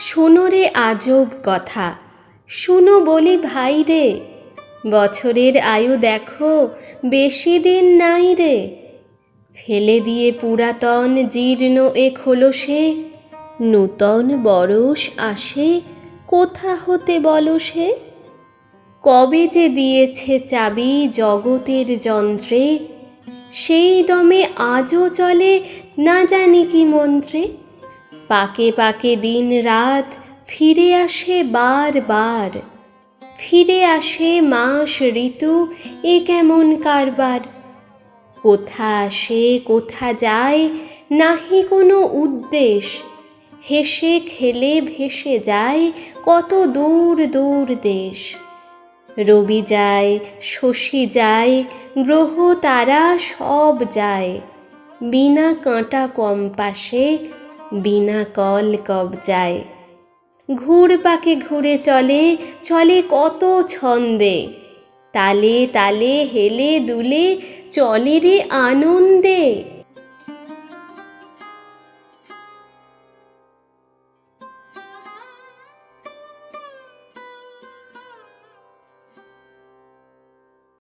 শোনো রে আজব কথা। শুনো বলি ভাই রে, বছরের আয়ু দেখো, বেশি দিন নাই রে। ফেলে দিয়ে পুরাতন জীর্ণ এ খোলসে নূতন বরস আসে, কোথা হতে বলো সে? কবে যে দিয়েছে চাবি জগতের যন্ত্রে, সেই দমে আজও চলে, না জানি কি মন্ত্রে? পাকে পাকে দিন রাত ফিরে আসে বার বার। ফিরে আসে মাস ঋতু, এ কেমন কারবার? কোথা আসে, কোথা যায়, নাহি কোনো উদ্দেশ। হেসে খেলে ভেসে যায়, কত দূর দূর দেশ। রবি যায়, শশী যায়, গ্রহ তারা সব যায়। বিনা কাঁটা কম্পাসে বিনা কল কব কবজায়। ঘুর পাকে ঘুরে চলে চলে কত ছন্দে। তালে তালে হেলে দুলে, চলে রে আনন্দে।